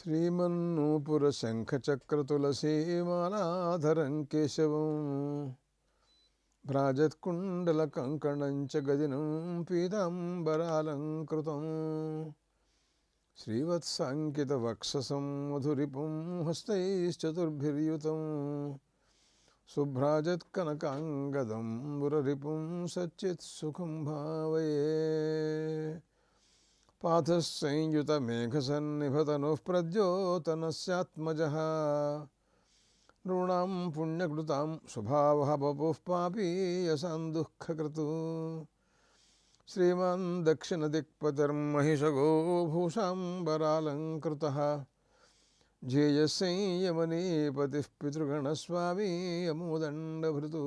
శ్రీమన్నూపుర శంఖచక్రతులసీమానాధరం కేశవం భ్రాజత్కుండల కంకణంచ చ గదినం పీతాంబరాలంకృతం శ్రీవత్సాంకితవక్షసం మధురిపం హస్తైశ్చతుర్భిర్యుతం శుభ్రాజత్కనకాంగదం మురరిపుం సచ్చిత్సుఖం భావయే पाथसंयुतमेघसन्निभतनुः प्रद्योतनस्यात्मजः नॄणां पुण्यकृतां स्वभावः बपुः पापीयसां दुःखकृतु। श्रीमान् दक्षिणदिक्पतिर्महिषगो भूषाम्बरालङ्कृतः। झेयसंयमनीपतिः पितृगणस्वामी यमोदण्डभृतु।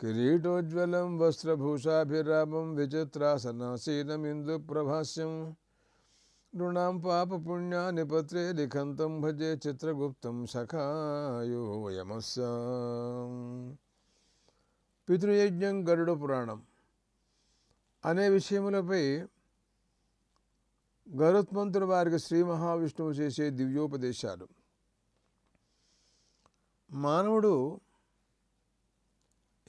కిరీటోజ్వలం వస్త్రభూషాభిరామం విచిత్రాసనాసీనమిందుప్రభాస్యం నృణాం పాపపుణ్యాని పత్రే లిఖంతం భజే చిత్రగుప్తం సఖాయోయమస్ పితృయజ్ఞం గరుడు పురాణం. అనే విషయములపై గరుత్మంతుడు వారికి శ్రీ మహావిష్ణువు చేసే దివ్యోపదేశాలు. మానవుడు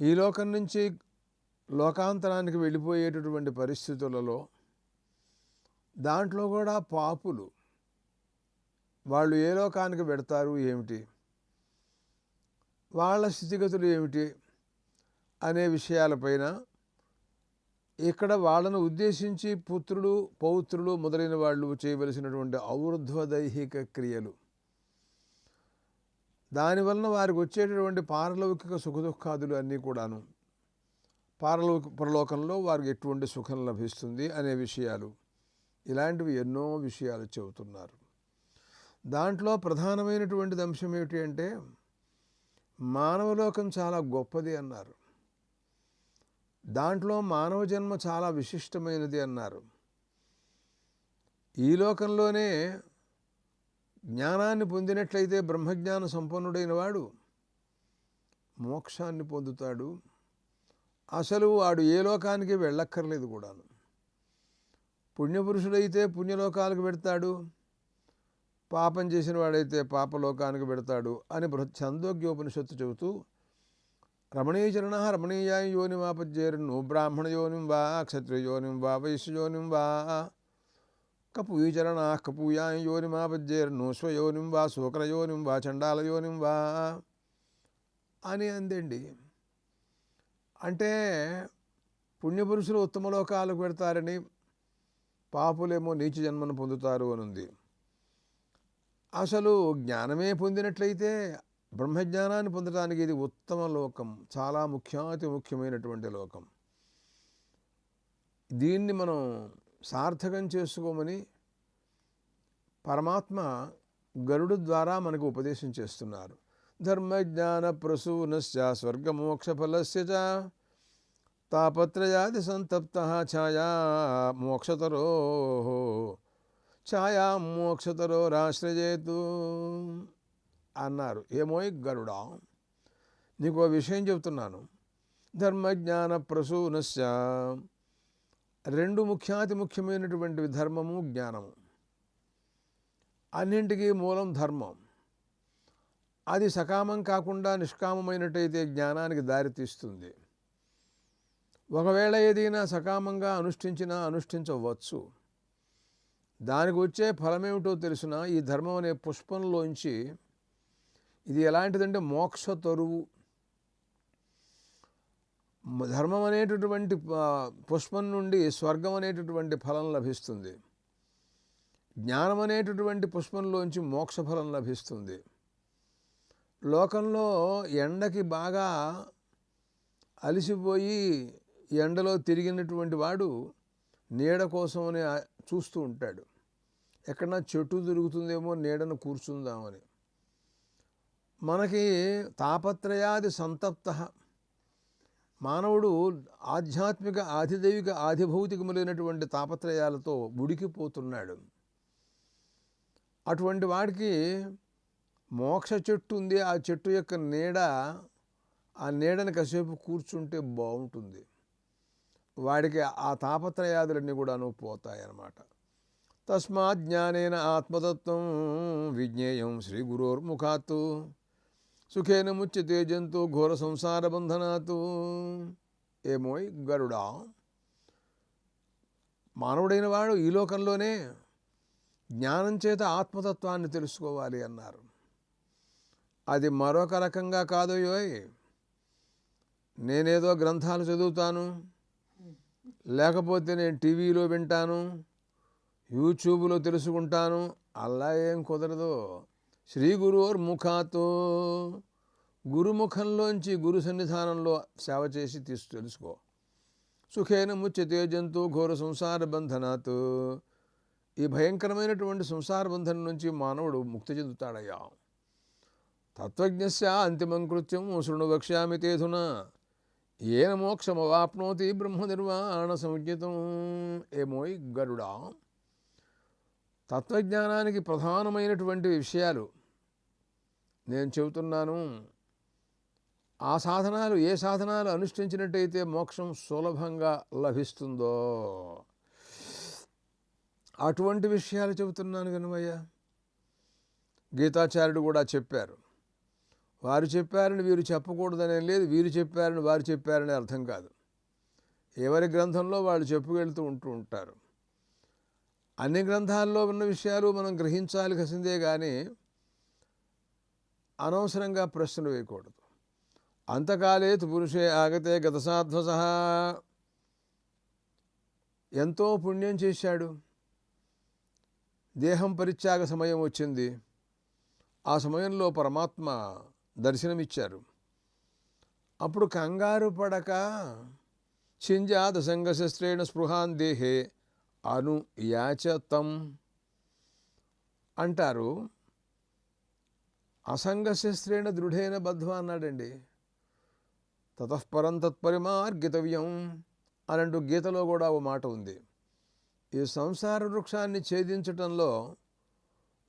ఈ లోకం నుంచి లోకాంతరానికి వెళ్ళిపోయేటటువంటి పరిస్థితులలో దాంట్లో కూడా పాపులు వాళ్ళు ఏ లోకానికి పెడతారు ఏమిటి? వాళ్ళ స్థితిగతులు ఏమిటి? అనే విషయాలపైన ఇక్కడ వాళ్ళను ఉద్దేశించి పుత్రులు పౌత్రులు మొదలైన వాళ్ళు చేయవలసినటువంటి ఔర్ధ్వదైహిక క్రియలు. దానివలన వారికి వచ్చేటటువంటి పారలౌకిక సుఖదుఖాదులు అన్నీ కూడాను. పారలౌక పరలోకంలో వారికి ఎటువంటి సుఖం లభిస్తుంది అనే విషయాలు. ఇలాంటివి ఎన్నో విషయాలు చెబుతున్నారు. దాంట్లో ప్రధానమైనటువంటిది అంశం ఏమిటి అంటే మానవలోకం చాలా గొప్పది అన్నారు. దాంట్లో మానవ జన్మ చాలా విశిష్టమైనది అన్నారు. ఈ లోకంలోనే జ్ఞానాన్ని పొందినట్లయితే బ్రహ్మజ్ఞాన సంపన్నుడైన వాడు మోక్షాన్ని పొందుతాడు. అసలు వాడు ఏ లోకానికి వెళ్ళక్కర్లేదు కూడాను. పుణ్యపురుషుడైతే పుణ్యలోకాలకు పెడతాడు. పాపం చేసిన వాడైతే పాపలోకానికి పెడతాడు అని బృహ ఛందోగ్యోపనిషత్తు చెబుతూ రమణీయచరణ రమణీయాయ యోనిమాపజ్జేరును బ్రాహ్మణ యోనిం వా క్షత్రియోనిం వా వైశ్యయోనిం వా కపూయచరణ కపూయాం యోనిమాపజ్జేర్ను స్వయోనిం వా శూకరయోనిం వా చండాలయోనిం వా అని అందండి. అంటే పుణ్యపురుషులు ఉత్తమ లోకాలకు పెడతారని పాపులేమో నీచ జన్మను పొందుతారు అని ఉంది అసలు జ్ఞానమే పొందినట్లయితే బ్రహ్మజ్ఞానాన్ని పొందడానికి ఇది ఉత్తమ లోకం చాలా ముఖ్యాతి ముఖ్యమైనటువంటి లోకం. దీన్ని మనం సార్థకం చేసుకోమని పరమాత్మ గరుడు ద్వారా మనకు ఉపదేశం చేస్తున్నారు. ధర్మజ్ఞాన ప్రసూనశ్చ స్వర్గమోక్షఫలస్య తాపత్రయాది సంతప్త ఛాయా మోక్షతరో ఛాయా మోక్షతరో రాశ్రయేతు అన్నారు. ఏమోయ్ గరుడా నీకు విషయం చెబుతున్నాను. ధర్మజ్ఞాన ప్రసూనశ్చ రెండు ముఖ్యాతి ముఖ్యమైనటువంటి ధర్మము జ్ఞానము. అన్నింటికీ మూలం ధర్మం. అది సకామం కాకుండా నిష్కామమైనట్టయితే జ్ఞానానికి దారితీస్తుంది. ఒకవేళ ఏదైనా సకామంగా అనుష్ఠించినా అనుష్ఠించవచ్చు. దానికి వచ్చే ఫలమేమిటో తెలిసిన ఈ ధర్మం అనే పుష్పంలోంచి ఇది ఎలాంటిదంటే మోక్ష తరువు. ధర్మం అనేటటువంటి పుష్పం నుండి స్వర్గం అనేటటువంటి ఫలం లభిస్తుంది. జ్ఞానం అనేటటువంటి పుష్పంలోంచి మోక్ష ఫలం లభిస్తుంది. లోకంలో ఎండకి బాగా అలసిపోయి ఎండలో తిరిగినటువంటి వాడు నీడ కోసమని చూస్తూ ఉంటాడు. ఎక్కడన్నా చెట్టు దొరుకుతుందేమో నీడను కూర్చుందామని. మనకి తాపత్రయాది సంతప్త మానవుడు ఆధ్యాత్మిక ఆధిదైవిక ఆధిభౌతికములైనటువంటి తాపత్రయాలతో ఉడికిపోతున్నాడు. అటువంటి వాడికి మోక్ష చెట్టు ఉంది. ఆ చెట్టు యొక్క నీడ ఆ నీడని కాసేపు కూర్చుంటే బాగుంటుంది. వాడికి ఆ తాపత్రయాదులన్నీ కూడాను పోతాయి అన్నమాట తస్మాత్ జ్ఞానేన ఆత్మతత్వం విజ్ఞేయం శ్రీ గురోర్ముఖాత్తు సుఖేన ముచ్యతే జంతు ఘోర సంసార బంధనాతు. ఏమోయ్ గరుడా? మానవుడైన వాడు ఈ లోకంలోనే జ్ఞానం చేత ఆత్మతత్వాన్ని తెలుసుకోవాలి అన్నారు. అది మరొక రకంగా కాదోయోయ్ నేనేదో గ్రంథాలు చదువుతాను లేకపోతే నేను టీవీలో వింటాను యూట్యూబ్లో తెలుసుకుంటాను అలా ఏం కుదరదు. శ్రీ గురువర్ముఖాతో గురుముఖంలోంచి గురు సన్నిధానంలో సేవ చేసి తీసు తెలుసుకో. సుఖేన ముచ్యతే జంతు ఘోర సంసార బంధనాత్. ఈ భయంకరమైనటువంటి సంసార బంధనం నుంచి మానవుడు ముక్తి చెందుతాడయ్యా. తత్వజ్ఞస్య అంతిమం కృత్యం శృణు వక్ష్యామి తేధున. ఏన మోక్షమవాప్నోతి బ్రహ్మ నిర్వాణ సంజ్ఞతం ఏమోయ్ గరుడా. తత్వజ్ఞానానికి ప్రధానమైనటువంటి విషయాలు నేను చెబుతున్నాను ఆ సాధనాలు ఏ సాధనాలు అనుష్ఠించినట్టయితే మోక్షం సులభంగా లభిస్తుందో? అటువంటి విషయాలు చెబుతున్నాను కనుమయ్య. గీతాచార్యుడు కూడా చెప్పారు. వారు చెప్పారని వీరు చెప్పకూడదనే లేదు వీరు చెప్పారని వారు చెప్పారని అర్థం కాదు. ఎవరి గ్రంథంలో వాళ్ళు చెప్పుకెళ్తూ ఉంటూ ఉంటారు. అన్ని గ్రంథాల్లో ఉన్న విషయాలు మనం గ్రహించాల్సిందే కానీ అనవసరంగా ప్రశ్నలు వేయకూడదు. అంతకాలేత్ పురుషే ఆగతే గతసాధ్వస. ఎంతో పుణ్యం చేశాడు. దేహం పరిత్యాగ సమయం వచ్చింది. ఆ సమయంలో పరమాత్మ దర్శనమిచ్చారు. అప్పుడు కంగారు పడక చింజాత సంగశస్త్రేణ స్పృహాన్ దేహే అను యాచతం అంటారు. అసంగశస్త్రేణ దృఢేన బద్ధం అన్నాడండి. తతఃపరం తత్పరిమార్గితవ్యం అనంటూ గీతలో కూడా ఓ మాట ఉంది. ఈ సంసార వృక్షాన్ని ఛేదించటంలో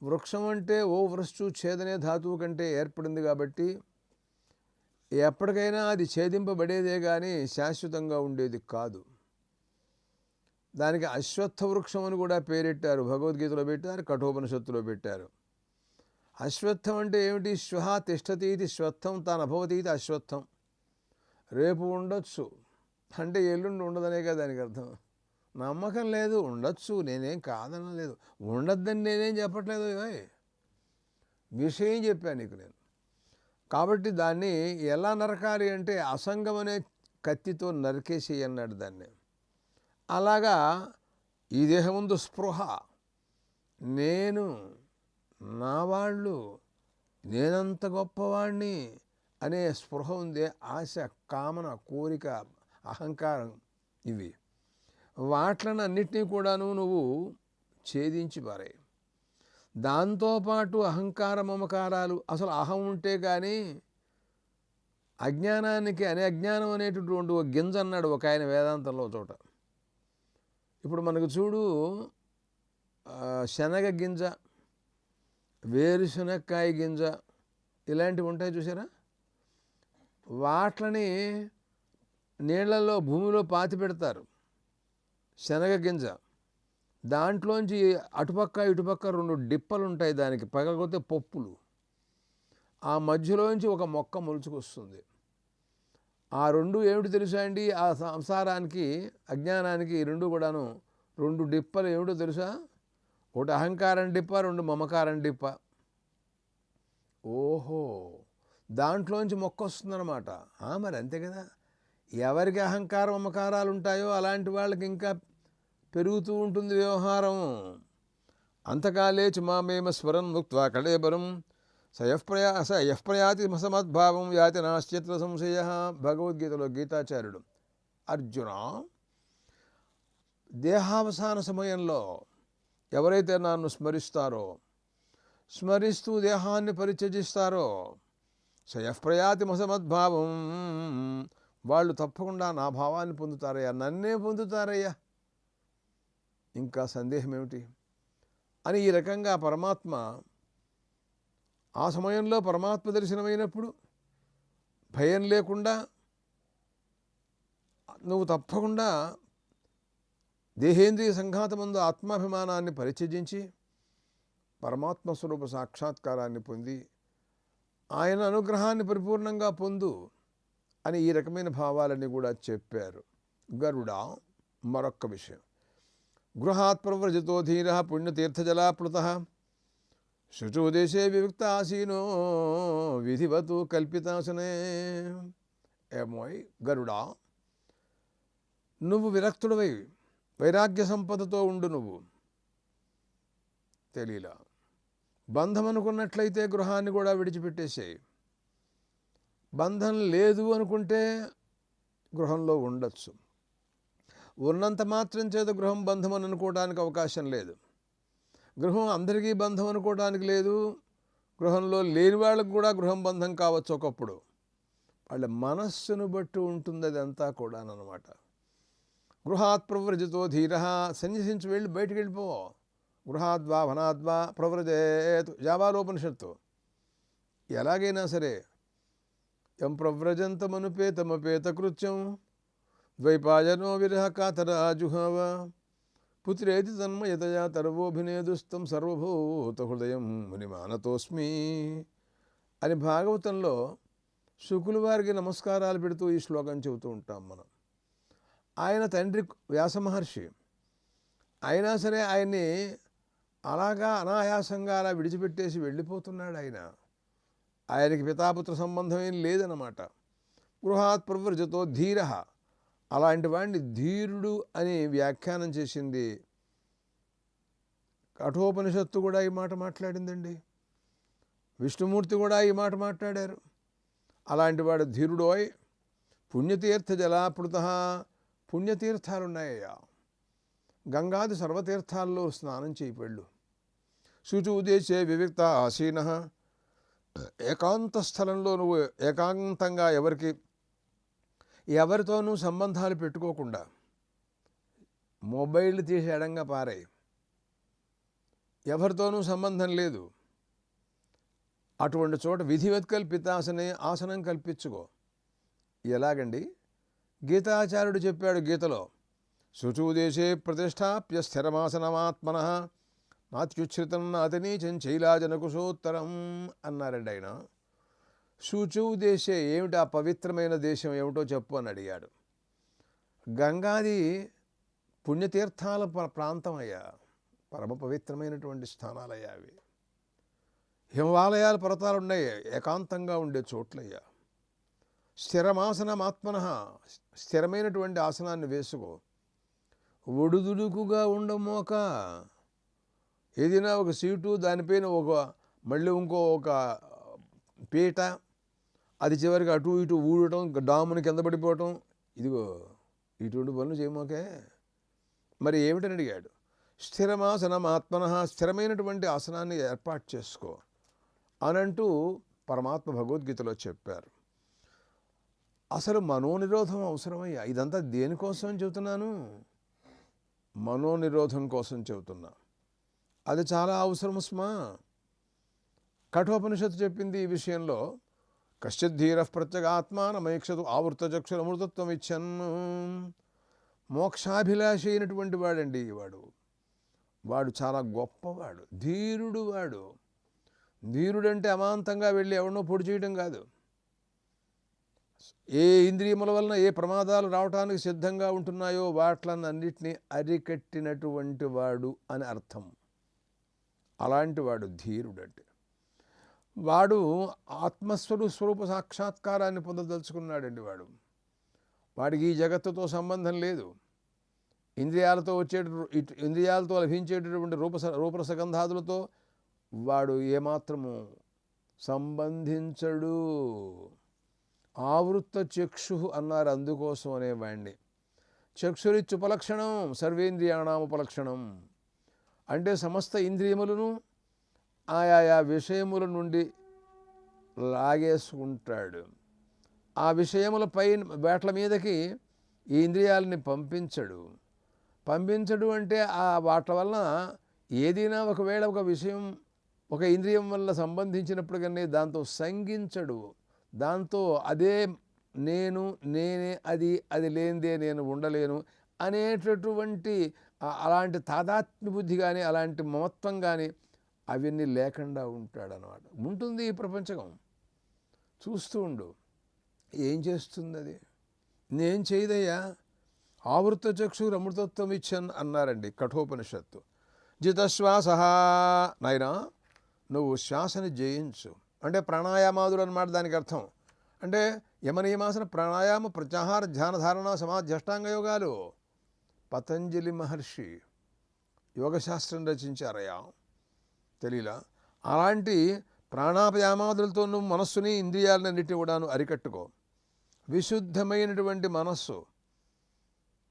వృక్షం అంటే ఓ వృష్టు ఛేదనే ధాతువు కంటే ఏర్పడింది కాబట్టి ఎప్పటికైనా అది ఛేదింపబడేదే కానీ శాశ్వతంగా ఉండేది కాదు. దానికి అశ్వత్థ వృక్షం అని కూడా పేరెట్టారు. భగవద్గీతలో పెట్టారు కఠోపనిషత్తులో పెట్టారు. అశ్వత్థం అంటే ఏమిటి? శ్వహ తిష్టతి ఇది శ్వత్థం తాను అభవతి ఇది అశ్వత్థం. రేపు ఉండొచ్చు. అంటే ఎల్లుండి ఉండదనే కదా దానికి అర్థం. నమ్మకం లేదు ఉండొచ్చు. నేనేం కాదనలేదు ఉండొద్దని నేనేం చెప్పట్లేదు ఓయ్. విషయం చెప్పాను నీకు నేను. కాబట్టి దాన్ని ఎలా నరకాలి అంటే అసంగం అనే కత్తితో నరికేసి అన్నాడు దాన్ని. అలాగా ఈ దేహం ముందు స్పృహ. నేను నా వాళ్ళు నేనంత గొప్పవాణ్ణి అనే స్పృహ ఉందే ఆశ కామన కోరిక అహంకారం ఇవి. వాట్లను అన్నిటినీ కూడాను నువ్వు ఛేదించి పారే. దాంతోపాటు అహంకార మమకారాలు అసలు అహం ఉంటే కానీ అజ్ఞానానికి అనే అజ్ఞానం అనేటటువంటి ఒక గింజ అన్నాడు ఒక ఆయన వేదాంతంలో చోట. ఇప్పుడు మనకు చూడు శనగ గింజ వేరుశనక్కాయ గింజ ఇలాంటివి ఉంటాయి చూసారా వాట్లని నీళ్ళల్లో భూమిలో పాతి పెడతారు. శనగ గింజ. దాంట్లోంచి అటుపక్క ఇటుపక్క రెండు డిప్పలు ఉంటాయి దానికి పగలకపోతే పప్పులు. ఆ మధ్యలోంచి ఒక మొక్క మొలుచుకొస్తుంది. ఆ రెండు ఏమిటి తెలుసా అండి? ఆ సంసారానికి అజ్ఞానానికి రెండు కూడాను రెండు డిప్పలు ఏమిటో తెలుసా? ఒకటి అహంకారం డిప్ప రెండు మమకారం డిప్ప. ఓహో దాంట్లోంచి మొక్క వస్తుందన్నమాట ఆ, మరి అంతే కదా. ఎవరికి అహంకారం మమకారాలు ఉంటాయో అలాంటి వాళ్ళకి ఇంకా పెరుగుతూ ఉంటుంది వ్యవహారం. అంతకాలేచి మామేమ స్వరం ముక్త కళేబరం. సయఃప్రయా సయఃప్రయాతి సమద్భావం యాతి నాశ్చిత్ర సంశయ భగవద్గీతలో గీతాచార్యుడు. అర్జున దేహావసాన సమయంలో ఎవరైతే నన్ను స్మరిస్తారో స్మరిస్తూ దేహాన్ని పరిత్యజిస్తారో సయఃప్రయాతి మసమద్భావం వాళ్ళు తప్పకుండా నా భావాన్ని పొందుతారయ్యా నన్నే పొందుతారయ్యా. ఇంకా సందేహం ఏమిటి? అని ఈ రకంగా పరమాత్మ ఆ సమయంలో పరమాత్మ దర్శనమైనప్పుడు భయం లేకుండా నువ్వు తప్పకుండా దేహేంద్రియ సంఘాతమందు ఆత్మాభిమానాన్ని పరిత్యజించి పరమాత్మ స్వరూప సాక్షాత్కారాన్ని పొంది ఆయన అనుగ్రహాన్ని పరిపూర్ణంగా పొందు అని ఈ రకమైన భావాలని కూడా చెప్పారు. గరుడ మరొక్క విషయం. గృహాత్ ప్రవ్రజితో ధీర పుణ్యతీర్థజలాప్లుత శుచోదేశే వివిక్త ఆసీనో విధివతు కల్పితాసనే. ఏమోయ్ గరుడా నువ్వు విరక్తుడవై వైరాగ్య సంపదతో ఉండు నువ్వు. తెలియలా బంధం అనుకున్నట్లయితే గృహాన్ని కూడా విడిచిపెట్టేసేయి. బంధం లేదు అనుకుంటే గృహంలో ఉండొచ్చు. ఉన్నంత మాత్రం చేత గృహం బంధం అని అనుకోవడానికి అవకాశం లేదు. గృహం అందరికీ బంధం అనుకోవడానికి లేదు. గృహంలో లేని వాళ్ళకు కూడా గృహం బంధం కావచ్చు ఒకప్పుడు. వాళ్ళ మనస్సును బట్టి ఉంటుంది అదంతా కూడా అనమాట గృహాత్ ప్రవ్రజితో ధీర. సన్యసించి వెళ్ళి బయటికి వెళ్ళిపో. గృహాద్వా వనాద్వా ప్రవ్రజేత్. జావాలోపనిషత్తు. ఎలాగైనా సరే ఎం ప్రవ్రజంతమనుపేతమపేత కృత్యం ద్వైపాయనో విరహ కాతరాజుహవ. పుత్రేతి తన్మయతయా తర్వోభినేదుస్తం సర్వభూత హృదయం మునిమానతోస్మి. అని భాగవతంలో శుకులు వారికి నమస్కారాలు పెడుతూ ఈ శ్లోకం చెబుతూ ఉంటాం మనం. ఆయన తండ్రి వ్యాస మహర్షి. అయినా సరే ఆయన్ని అలాగా అనాయాసంగా అలా విడిచిపెట్టేసి వెళ్ళిపోతున్నాడు ఆయన. ఆయనకి పితాపుత్ర సంబంధం ఏం లేదన్నమాట. గృహాత్ ప్రవృజతో ధీర. అలాంటి వాడిని ధీరుడు అని వ్యాఖ్యానం చేసింది. కఠోపనిషత్తు కూడా ఈ మాట మాట్లాడిందండి. విష్ణుమూర్తి కూడా ఈ మాట మాట్లాడారు. అలాంటి వాడు ధీరుడోయ్. పుణ్యతీర్థ జలాపృత. పుణ్యతీర్థాలు ఉన్నాయ్యా గంగాది సర్వతీర్థాల్లో స్నానం చేయిపెళ్ళు శుచూదేశే వివిక్త ఆసీన. ఏకాంత స్థలంలో నువ్వు ఏకాంతంగా ఎవరికి ఎవరితోనూ సంబంధాలు పెట్టుకోకుండా మొబైల్ తీసి ఎడంగా పారాయి. ఎవరితోనూ సంబంధం లేదు. అటువంటి చోట విధివత్ కల్పితాసనే ఆసనం కల్పించుకో. ఎలాగండి? గీతాచార్యుడు చెప్పాడు గీతలో శుచూదేశే ప్రతిష్టాప్య స్థిరమాసనమాత్మన నాత్యుచ్ఛ్రితం నాతినీచం చైలాజనకుశోత్తరం అన్నారండి ఆయన. శుచూదేశే ఏమిటి ఆ పవిత్రమైన దేశం ఏమిటో చెప్పు అని అడిగాడు. గంగాది పుణ్యతీర్థాల ప్రాంతం అయ్యా పరమ పవిత్రమైనటువంటి స్థానాలయ్యా అవి. హిమాలయాల పర్వతాలు ఉన్నాయి ఏకాంతంగా ఉండే చోట్లయ్యా. స్థిరమాసనమాత్మన. స్థిరమైనటువంటి ఆసనాన్ని వేసుకో. ఒడుదుడుకుగా ఉండమోక. ఏదైనా ఒక సీటు దానిపైన ఒక మళ్ళీ ఇంకో ఒక పీట అది చివరికి అటు ఇటు ఊడటం డాముని కింద పడిపోవటం ఇదిగో ఇటువంటి పనులు చేయమోకే. మరి ఏమిటని అడిగాడు? స్థిరమాసనం ఆత్మన స్థిరమైనటువంటి ఆసనాన్ని ఏర్పాటు చేసుకో. అనంటూ పరమాత్మ భగవద్గీతలో చెప్పారు. అసలు మనోనిరోధం అవసరమయ్యా ఇదంతా దేనికోసం చెబుతున్నాను? మనోనిరోధం కోసం చెబుతున్నా. అది చాలా అవసరం స్మా కఠోపనిషత్తు చెప్పింది ఈ విషయంలో కశ్చిద్ధీర ప్రత్యేగాత్మానమైక్షతు ఆవృతచక్షురమృతత్వం ఇచ్చన్ మోక్షాభిలాషి అయినటువంటి వాడండి వాడు. వాడు చాలా గొప్పవాడు ధీరుడు వాడు. ధీరుడంటే అమాంతంగా వెళ్ళి ఎవరినో పొడి చేయడం కాదు. ఏ ఇంద్రియముల వలన ఏ ప్రమాదాలు రావటానికి సిద్ధంగా ఉంటున్నాయో వాట్లన్నింటినీ అరికట్టినటువంటి వాడు అని అర్థం. అలాంటి వాడు ధీరుడంటే. వాడు ఆత్మస్వరూ స్వరూప సాక్షాత్కారాన్ని పొందదలుచుకున్నాడండి వాడు. వాడికి ఈ జగత్తుతో సంబంధం లేదు. ఇంద్రియాలతో వచ్చే ఇంద్రియాలతో లభించేటటువంటి రూపస రూపరసగంధాదులతో వాడు ఏమాత్రము సంబంధించడు. ఆవృత్త చక్షు అన్నారు అందుకోసం అనేవాడిని చక్షురిచ్చుపలక్షణం సర్వేంద్రియాణం ఉపలక్షణం అంటే సమస్త ఇంద్రియములను ఆయా విషయముల నుండి లాగేసుకుంటాడు. ఆ విషయముల పై వేట్ల మీదకి ఈ ఇంద్రియాలని పంపించడు. పంపించడు అంటే ఆ వాటి వలన ఏదైనా ఒకవేళ ఒక విషయం ఒక ఇంద్రియం వల్ల సంబంధించినప్పుడు కానీ దాంతో సంగించడు. దాంతో అదే నేను నేనే అది అది లేనిదే నేను ఉండలేను అనేటటువంటి అలాంటి తాదాత్మ్య బుద్ధి కానీ అలాంటి మమత్వం కానీ అవన్నీ లేకుండా ఉంటాడనమాట ఉంటుంది ఈ ప్రపంచకం. చూస్తూ ఉండు. ఏం చేస్తుంది అది నేను చేయదయ్యా? ఆవృత చక్షు అమృతత్వం ఇచ్చన్ అన్నారండి కఠోపనిషత్తు. జితశ్వాస నాయనా నువ్వు శ్వాసని జయించు. అంటే ప్రాణాయామాదులు అనమాట దానికి అర్థం. అంటే యమనియమాసన ప్రాణాయామ ప్రత్యాహార ధ్యానధారణ ధారణ యోగాలు. పతంజలి మహర్షి యోగశాస్త్రం రచించారయ్యా. తెలియలా అలాంటి ప్రాణాపయామాదులతో నువ్వు మనస్సుని ఇంద్రియాలన్నిటిని కూడాను అరికట్టుకో. విశుద్ధమైనటువంటి మనస్సు.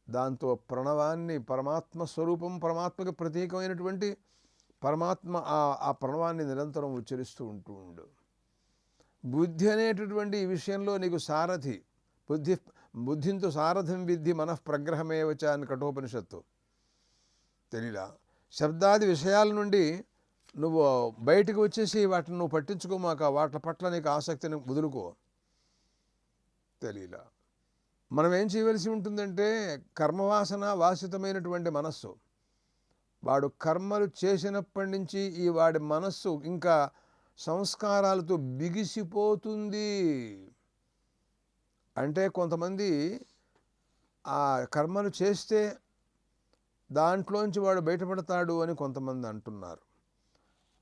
దాంతో ప్రణవాన్ని పరమాత్మ స్వరూపం పరమాత్మకు ప్రతీకమైనటువంటి పరమాత్మ ఆ ఆ ప్రణవాన్ని నిరంతరం ఉచ్చరిస్తూ ఉంటూ ఉండు. బుద్ధి అనేటటువంటి ఈ విషయంలో నీకు సారథి. బుద్ధి బుద్ధింతో సారథం విద్ధి మనః వచ్చా అని కఠోపనిషత్తు. తెలియలా శబ్దాది విషయాల నుండి నువ్వు బయటకు వచ్చేసి వాటిని నువ్వు పట్టించుకోమాక వాటి పట్ల నీకు ఆసక్తిని వదులుకో. తెలియలా మనం ఏం చేయవలసి ఉంటుందంటే కర్మవాసన వాసితమైనటువంటి మనస్సు. వాడు కర్మలు చేసినప్పటి నుంచి ఈ వాడి మనస్సు ఇంకా సంస్కారాలతో బిగిసిపోతుంది. అంటే కొంతమంది ఆ కర్మలు చేస్తే దాంట్లోంచి వాడు బయటపడతాడు అని కొంతమంది అంటున్నారు.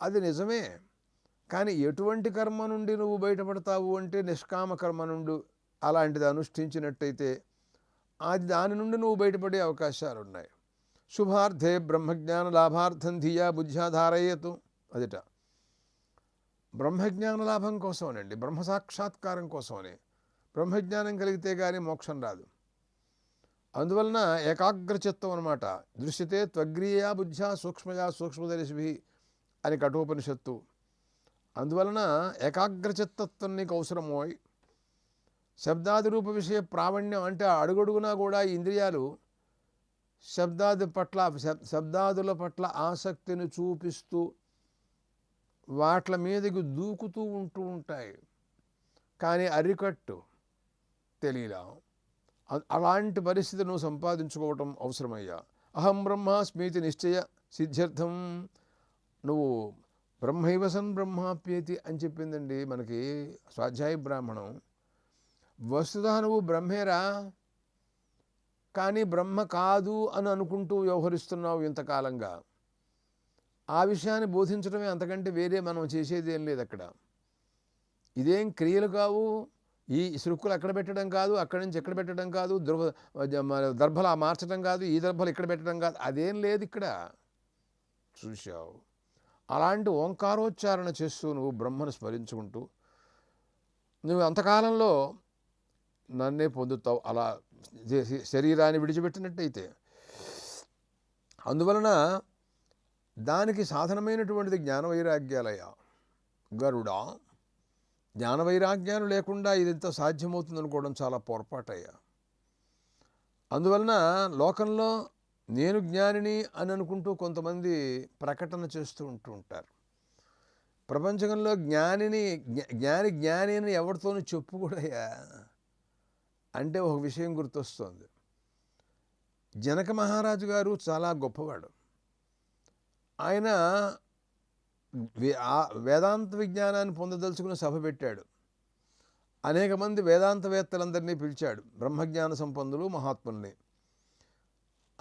అది నిజమే. కానీ ఎటువంటి కర్మ నుండి నువ్వు బయటపడతావు అంటే నిష్కామ కర్మ నుండి అలాంటిది అనుష్ఠించినట్టయితే అది దాని నుండి నువ్వు బయటపడే అవకాశాలు ఉన్నాయి శుభార్థే బ్రహ్మజ్ఞాన లాభార్థం ధియా బుద్ధ్యాధారయ్యతు అదిట. బ్రహ్మజ్ఞాన లాభం కోసమనండి. బ్రహ్మ సాక్షాత్కారం కోసమని. బ్రహ్మజ్ఞానం కలిగితే కానీ మోక్షం రాదు. అందువలన ఏకాగ్రచిత్తం అనమాట దృశ్యతే త్వగ్రీయా బుద్ధ్యా సూక్ష్మయా సూక్ష్మదర్శిభి అని కఠోపనిషత్తు. అందువలన ఏకాగ్రచిత్తత్వం నీకు అవసరమోయ్ శబ్దాది రూప విషయ ప్రావణ్యం అంటే అడుగడుగునా కూడా ఇంద్రియాలు శబ్దాది పట్ల శబ్- శబ్దాదుల పట్ల ఆసక్తిని చూపిస్తూ వాట్ల మీదకి దూకుతూ ఉంటూ ఉంటాయి. కానీ అరికట్టు తెలియలా అలాంటి పరిస్థితి నువ్వు సంపాదించుకోవటం అవసరమయ్యా. అహం బ్రహ్మాస్మీతి నిశ్చయ సిద్ధ్యర్థం. నువ్వు బ్రహ్మైవసన్ బ్రహ్మాప్యేతి అని చెప్పిందండి మనకి స్వాధ్యాయ బ్రాహ్మణం. వస్తుత నువ్వు బ్రహ్మేరా? కానీ బ్రహ్మ కాదు అని అనుకుంటూ వ్యవహరిస్తున్నావు ఇంతకాలంగా. ఆ విషయాన్ని బోధించడమే అంతకంటే వేరే మనం చేసేది ఏం లేదు అక్కడ. ఇదేం క్రియలు కావు? ఈ సృక్కులు అక్కడ పెట్టడం కాదు అక్కడి నుంచి ఎక్కడ పెట్టడం కాదు దుర్భ దర్భలా దర్భలు మార్చడం కాదు ఈ దర్భలు ఇక్కడ పెట్టడం కాదు అదేం లేదు ఇక్కడ. చూశావు? అలాంటి ఓంకారోచ్చారణ చేస్తూ నువ్వు బ్రహ్మను స్మరించుకుంటూ నువ్వు అంతకాలంలో నన్నే పొందుతావు అలా శరీరాన్ని విడిచిపెట్టినట్టయితే. అందువలన దానికి సాధనమైనటువంటిది జ్ఞానవైరాగ్యాలయ. గరుడా లేకుండా ఇదంతా సాధ్యమవుతుంది అనుకోవడం చాలా పొరపాటయ్యా. అందువలన లోకంలో నేను జ్ఞానిని అని అనుకుంటూ కొంతమంది ప్రకటన చేస్తూ ఉంటూ ఉంటారు. ప్రపంచంలో జ్ఞానిని జ్ఞాని జ్ఞాని అని ఎవరితోనూ చెప్పుకూడయ్యా అంటే ఒక విషయం గుర్తొస్తుంది. జనక మహారాజు గారు చాలా గొప్పవాడు. ఆయన వేదాంత విజ్ఞానాన్ని పొందదలుచుకుని సభ పెట్టాడు. అనేక మంది వేదాంతవేత్తలందరినీ పిలిచాడు. బ్రహ్మజ్ఞాన సంపన్నులు మహాత్ముల్ని.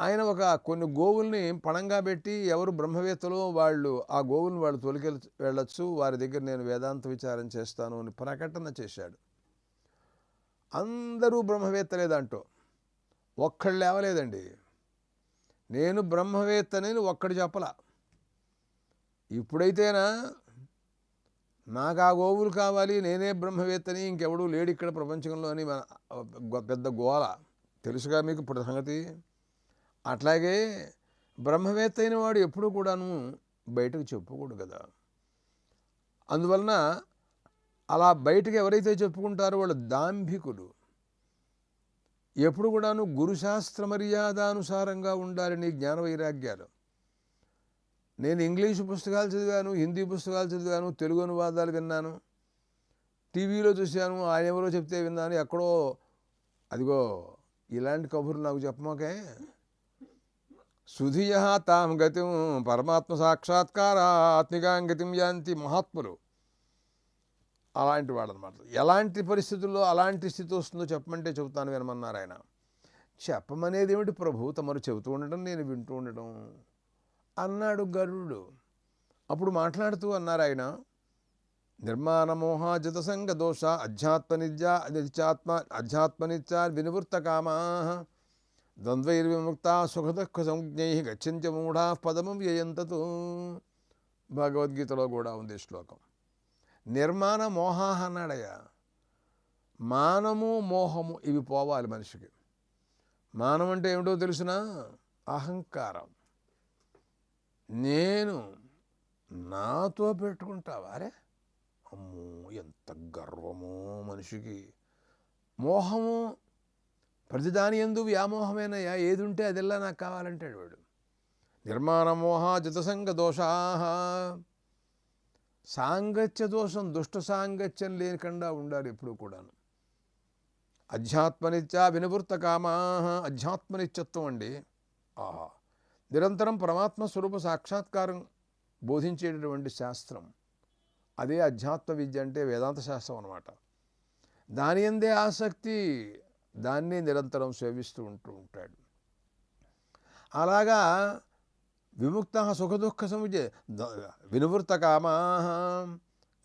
ఆయన ఒక కొన్ని గోవుల్ని పణంగా పెట్టి ఎవరు బ్రహ్మవేత్తలో వాళ్ళు ఆ గోవుల్ని వాళ్ళు తొలికె వెళ్ళొచ్చు వారి దగ్గర నేను వేదాంత విచారం చేస్తాను అని ప్రకటన చేశాడు. అందరూ బ్రహ్మవేత్తలే దాంట్లో ఒక్కళ్ళు లేవలేదండి. నేను బ్రహ్మవేత్తనని ఒక్కడు చెప్పలా. ఇప్పుడైతేనా? నాకు ఆ గోవులు కావాలి నేనే బ్రహ్మవేత్తని ఇంకెవడూ లేడు ఇక్కడ ప్రపంచంలో అని మన పెద్ద గోల. తెలుసుగా మీకు ఇప్పుడు సంగతి? అట్లాగే బ్రహ్మవేత్త అయిన వాడు ఎప్పుడూ కూడాను బయటకు చెప్పుకోడు కదా. అందువలన అలా బయటకు ఎవరైతే చెప్పుకుంటారో వాళ్ళు దాంభికులు. ఎప్పుడు కూడాను గురుశాస్త్ర మర్యాదానుసారంగా ఉండాలి నీ జ్ఞాన వైరాగ్యాలు నేను ఇంగ్లీషు పుస్తకాలు చదివాను హిందీ పుస్తకాలు చదివాను తెలుగు అనువాదాలు విన్నాను. టీవీలో చూశాను ఆయన ఎవరో చెప్తే విన్నాను ఎక్కడో అదిగో ఇలాంటి కబుర్లు నాకు చెప్పమాకే. సుధియ తాం గతిం పరమాత్మ సాక్షాత్కారాత్మికాం గతిం యాంతి మహాత్ములు. అలాంటి వాడనమాట. ఎలాంటి పరిస్థితుల్లో అలాంటి స్థితి వస్తుందో చెప్పమంటే చెబుతాను వినమన్నారు ఆయన. చెప్పమనేది ఏమిటి ప్రభు? తమరు చెబుతూ ఉండటం నేను వింటూ ఉండటం. అన్నాడు గరుడు. అప్పుడు మాట్లాడుతూ అన్నారు ఆయన నిర్మాణ జతసంగ దోష అధ్యాత్మనిత్యా నిత్యాత్మ అధ్యాత్మనిత్య వినివృత్త కామా ద్వంద్వైర్విముక్త సుఖదుఃఖ సంజ్ఞై గచ్చంచ మూఢా పదము వ్యయంతతు. భగవద్గీతలో కూడా ఉంది శ్లోకం. నిర్మాణ మోహ అన్నాడయ్యా. మానము మోహము ఇవి పోవాలి మనిషికి. మానం అంటే ఏమిటో తెలిసిన? అహంకారం. నేను నాతో పెట్టుకుంటావా? అరే అమ్మో ఎంత గర్వమో మనిషికి. మోహము ప్రతిదాని ఎందు వ్యామోహమేనయ్యా. ఏది ఉంటే అదిల్లా నాకు కావాలంటాడు వాడు. నిర్మాణ మోహ జితసంగ దోషా. సాంగత్య దోషం దుష్ట సాంగత్యం లేకుండా ఉండాలి ఎప్పుడు కూడాను. అధ్యాత్మనిత్య వినివృత్త కామా. అధ్యాత్మనిత్యత్వం అండి. ఆహా. నిరంతరం పరమాత్మ స్వరూప సాక్షాత్కారం బోధించేటటువంటి శాస్త్రం. అదే అధ్యాత్మ విద్య అంటే వేదాంత శాస్త్రం అనమాట దాని ఎందే ఆసక్తి దాన్నే నిరంతరం సేవిస్తూ ఉంటూ ఉంటాడు. అలాగా విముక్త సుఖదుఖ సముజే వినివృత్త కామా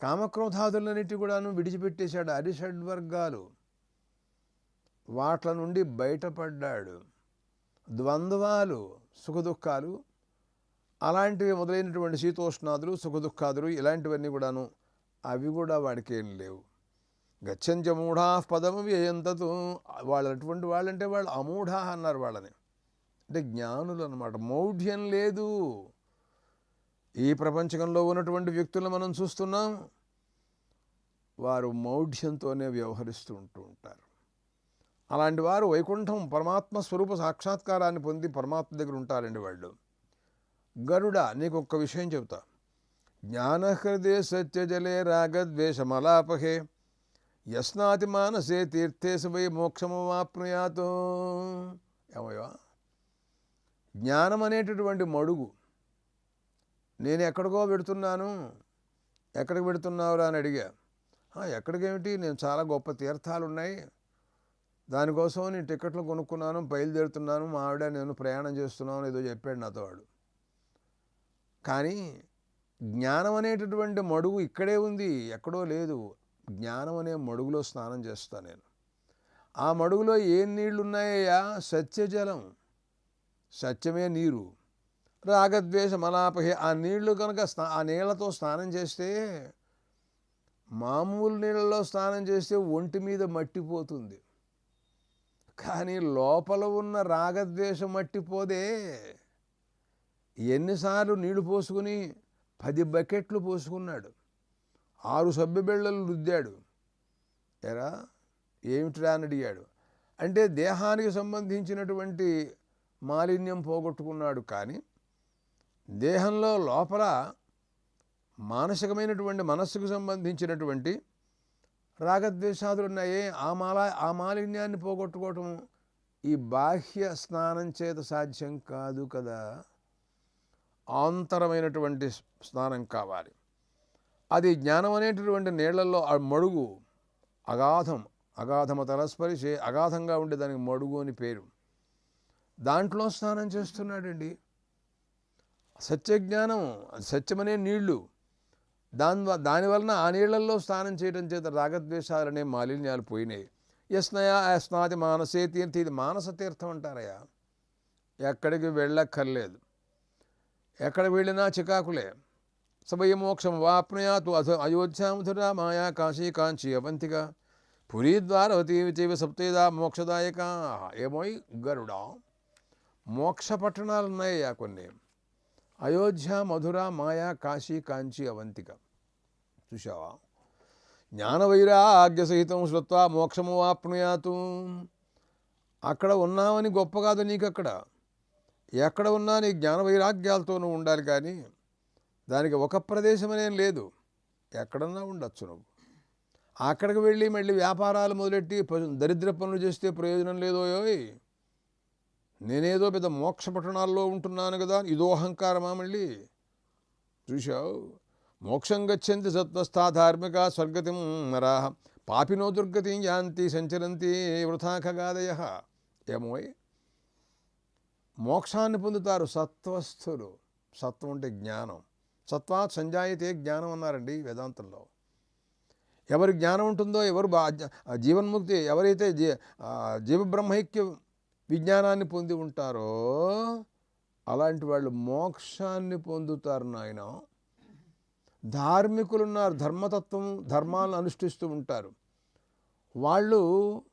కామక్రోధాదులన్నిటి కూడాను విడిచిపెట్టేశాడు అరిషడ్వర్గాలు వాట్ల నుండి బయటపడ్డాడు. ద్వంద్వాలు సుఖదుఖాలు అలాంటివి మొదలైనటువంటి శీతోష్ణాదులు సుఖదుఖాదులు ఇలాంటివన్నీ కూడాను అవి కూడా వాడికి ఏం లేవు. గచ్చంచ మూఢా పదము వ్యయంతతో. వాళ్ళు అటువంటి వాళ్ళంటే వాళ్ళు అమూఢా అన్నారు వాళ్ళని. అంటే జ్ఞానులు అనమాట మౌఢ్యం లేదు. ఈ ప్రపంచంలో ఉన్నటువంటి వ్యక్తులను మనం చూస్తున్నాం. వారు మౌఢ్యంతోనే వ్యవహరిస్తూ ఉంటూ ఉంటారు. అలాంటి వారు వైకుంఠం పరమాత్మ స్వరూప సాక్షాత్కారాన్ని పొంది పరమాత్మ దగ్గర ఉంటారండి వాళ్ళు. గరుడ నీకు ఒక్క విషయం చెబుతా. జ్ఞానహృదే సత్యజలే రాగద్వేషమలాపహే. యస్నాతి మానసే తీర్థేశ వై మోక్షమవాప్నుయాతో ఏమయ్యా? జ్ఞానం అనేటటువంటి మడుగు. నేను ఎక్కడికో పెడుతున్నాను ఎక్కడికి పెడుతున్నావురా అని అడిగా. ఎక్కడికేమిటి? నేను చాలా గొప్ప తీర్థాలు ఉన్నాయి దానికోసం నేను టికెట్లు కొనుక్కున్నాను బయలుదేరుతున్నాను మా ఆవిడ నేను ప్రయాణం చేస్తున్నాను ఏదో చెప్పాడు నాతో వాడు. కానీ జ్ఞానం అనేటటువంటి మడుగు ఇక్కడే ఉంది ఎక్కడో లేదు. జ్ఞానం అనే మడుగులో స్నానం చేస్తాను నేను. ఆ మడుగులో ఏం నీళ్ళు ఉన్నాయ్యా సత్యజలం. సత్యమే నీరు. రాగద్వేష మలాపహి ఆ నీళ్ళు కనుక స్నా ఆ నీళ్ళతో స్నానం చేస్తే మామూలు నీళ్ళలో స్నానం చేస్తే ఒంటి మీద మట్టిపోతుంది కానీ లోపల ఉన్న రాగద్వేషం మట్టిపోదే. ఎన్నిసార్లు నీళ్ళు పోసుకుని పది బకెట్లు పోసుకున్నాడు. ఆరు సభ్య బిళ్ళలు రుద్దాడు. ఎరా ఏమిట్రా అని అడిగాడు. అంటే దేహానికి సంబంధించినటువంటి మాలిన్యం పోగొట్టుకున్నాడు కానీ దేహంలో లోపల మానసికమైనటువంటి మనస్సుకు సంబంధించినటువంటి రాగద్వేషాదులు ఉన్నాయే ఆ మాల ఆ మాలిన్యాన్ని పోగొట్టుకోవటం ఈ బాహ్య స్నానం చేత సాధ్యం కాదు కదా. ఆంతరమైనటువంటి స్నానం కావాలి. అది జ్ఞానం అనేటటువంటి నీళ్ళలో ఆ మడుగు అగాధం అగాధమ తలస్పరిశే అగాధంగా ఉండే దానికి మడుగు అని పేరు. దాంట్లో స్నానం చేస్తున్నాడండి. సత్యజ్ఞానం సత్యమనే నీళ్ళు దాని వ- దానివలన ఆ నీళ్ళలో స్నానం చేయడం చేత రాగద్వేషాలనే మాలిన్యాలు పోయినాయి. యస్నయా యస్నాది మానసే తీర్థ ఇది మానస తీర్థం అంటారయ్యా. ఎక్కడికి వెళ్ళక్కర్లేదు. ఎక్కడ వెళ్ళినా చికాకులే. సభయ మోక్షం వాప్నయాతు అధ అయోధ్యామధురా మాయా కాశీ కాంచి అవంతిక. పురీ ద్వారవతి చేవి సప్తేదా మోక్షదాయక. ఏమోయ్ గరుడా. మోక్ష పట్టణాలు ఉన్నాయ్యా కొన్ని. అయోధ్య మధుర మాయా కాశీ కాంచి అవంతిక. చూసావా జ్ఞానవైరాగ్య సహితం శ్రుత్వా మోక్షము వాప్నుయాతు అక్కడ ఉన్నామని గొప్ప కాదు నీకు అక్కడ ఎక్కడ ఉన్నా నీ జ్ఞానవైరాగ్యాలతోనూ ఉండాలి కానీ దానికి ఒక ప్రదేశం అనేది లేదు. ఎక్కడన్నా ఉండొచ్చు నువ్వు. అక్కడికి వెళ్ళి మళ్ళీ వ్యాపారాలు మొదలెట్టి దరిద్ర పనులు చేస్తే ప్రయోజనం లేదోయోయ్. నేనేదో పెద్ద మోక్ష పట్టణాల్లో ఉంటున్నాను కదా ఇదో అహంకారమా మళ్ళీ? చూశావు? మోక్షం గచ్చంతి సత్వస్థా ధార్మిక స్వర్గతిం నరాహ పాపినో దుర్గతిం యాంతి సంచరంతి వృథా ఖగాదయ ఏమోయ్ మోక్షాన్ని పొందుతారు సత్వస్థులు. సత్వం అంటే జ్ఞానం. సత్వాత్ సంజాయితే జ్ఞానం అన్నారండి వేదాంతంలో. ఎవరి జ్ఞానం ఉంటుందో ఎవరు బా జీవన్ముక్తి ఎవరైతే జీ జీవబ్రహ్మైక్యం జీవబ్రహ్మైక్య విజ్ఞానాన్ని పొంది ఉంటారో అలాంటి వాళ్ళు మోక్షాన్ని పొందుతారు నాయన. ధార్మికులు ఉన్నారు ధర్మతత్వం ధర్మాలను అనుష్ఠిస్తూ ఉంటారు. వాళ్ళు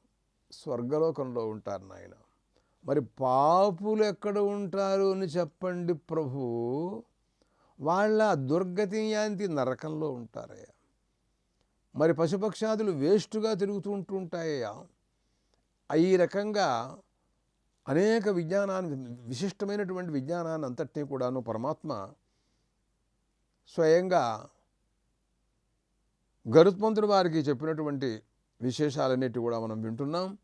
స్వర్గలోకంలో ఉంటారు నాయన. మరి పాపులు ఎక్కడ ఉంటారు అని చెప్పండి ప్రభు. వాళ్ళ దుర్గతి యాంతి నరకంలో ఉంటారయ్యా. మరి పశుపక్షాదులు వేస్టుగా తిరుగుతూ ఉంటూ ఉంటాయ్యా ఈ రకంగా అనేక విజ్ఞానాన్ని విశిష్టమైనటువంటి విజ్ఞానాన్ని అంతటినీ కూడాను పరమాత్మ స్వయంగా గరుత్మంతుడు వారికి చెప్పినటువంటి విశేషాలన్నిటి కూడా మనం వింటున్నాం.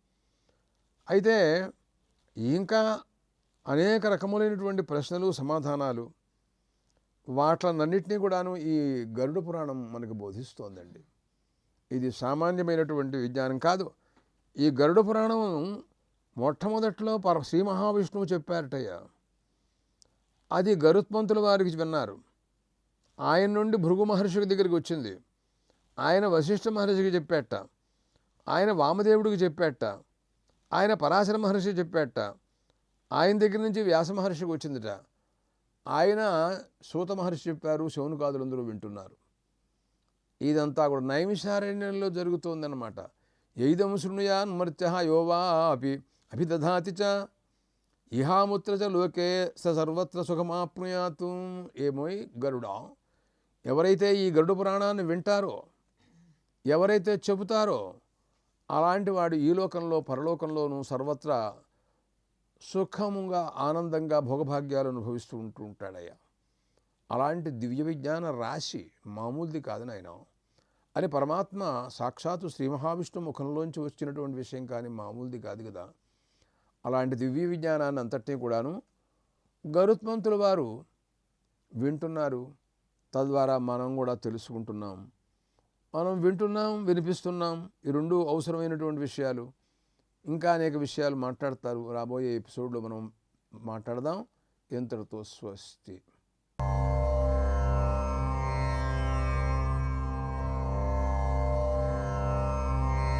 అయితే ఇంకా అనేక రకములైనటువంటి ప్రశ్నలు సమాధానాలు వాట్లన్నింటినీ కూడాను ఈ గరుడ పురాణం మనకు బోధిస్తోందండి. ఇది సామాన్యమైనటువంటి విజ్ఞానం కాదు. ఈ గరుడ పురాణం మొట్టమొదట్లో పర శ్రీ మహావిష్ణువు చెప్పారటయ్యా. అది గరుత్మంతుల వారికి విన్నారు. ఆయన నుండి భృగు మహర్షికి దగ్గరికి వచ్చింది. ఆయన వశిష్ఠ మహర్షికి చెప్పేట ఆయన వామదేవుడికి చెప్పేట ఆయన పరాశర మహర్షి చెప్పేట ఆయన దగ్గర నుంచి వ్యాస మహర్షికి వచ్చిందిట. ఆయన సూత మహర్షి చెప్పారు శౌనకాదులందరూ వింటున్నారు. ఇదంతా కూడా నైమిషారణ్యంలో జరుగుతోందన్నమాట. ఎయిదం శృణుయాన్ మర్త్య యోవా అపి అభిదధాతి చ. ఇహాముత్ర చ లోకే స సర్వత్ర సుఖమాప్నుయాతు. ఏమోయ్ గరుడ ఎవరైతే ఈ గరుడ పురాణాన్ని వింటారో ఎవరైతే చెబుతారో అలాంటి వాడు ఈ లోకంలో పరలోకంలోనూ సర్వత్రా సుఖముగా ఆనందంగా భోగభాగ్యాలు అనుభవిస్తూ ఉంటూ ఉంటాడయ్యా. అలాంటి దివ్య విజ్ఞాన రాశి మామూలుది కాదు నాయన. అని పరమాత్మ సాక్షాత్తు శ్రీ మహావిష్ణు ముఖంలోంచి వచ్చినటువంటి విషయం కానీ మామూలుది కాదు కదా. అలాంటి దివ్య విజ్ఞానాన్ని అంతటినీ కూడాను గరుత్మంతుల వారు వింటున్నారు. తద్వారా మనం కూడా తెలుసుకుంటున్నాం. మనం వింటున్నాం వినిపిస్తున్నాం. ఈ రెండు అవసరమైనటువంటి విషయాలు. ఇంకా అనేక విషయాలు మాట్లాడతారు. రాబోయే ఎపిసోడ్లో మనం మాట్లాడదాం. ఇంతటితో స్వస్తి.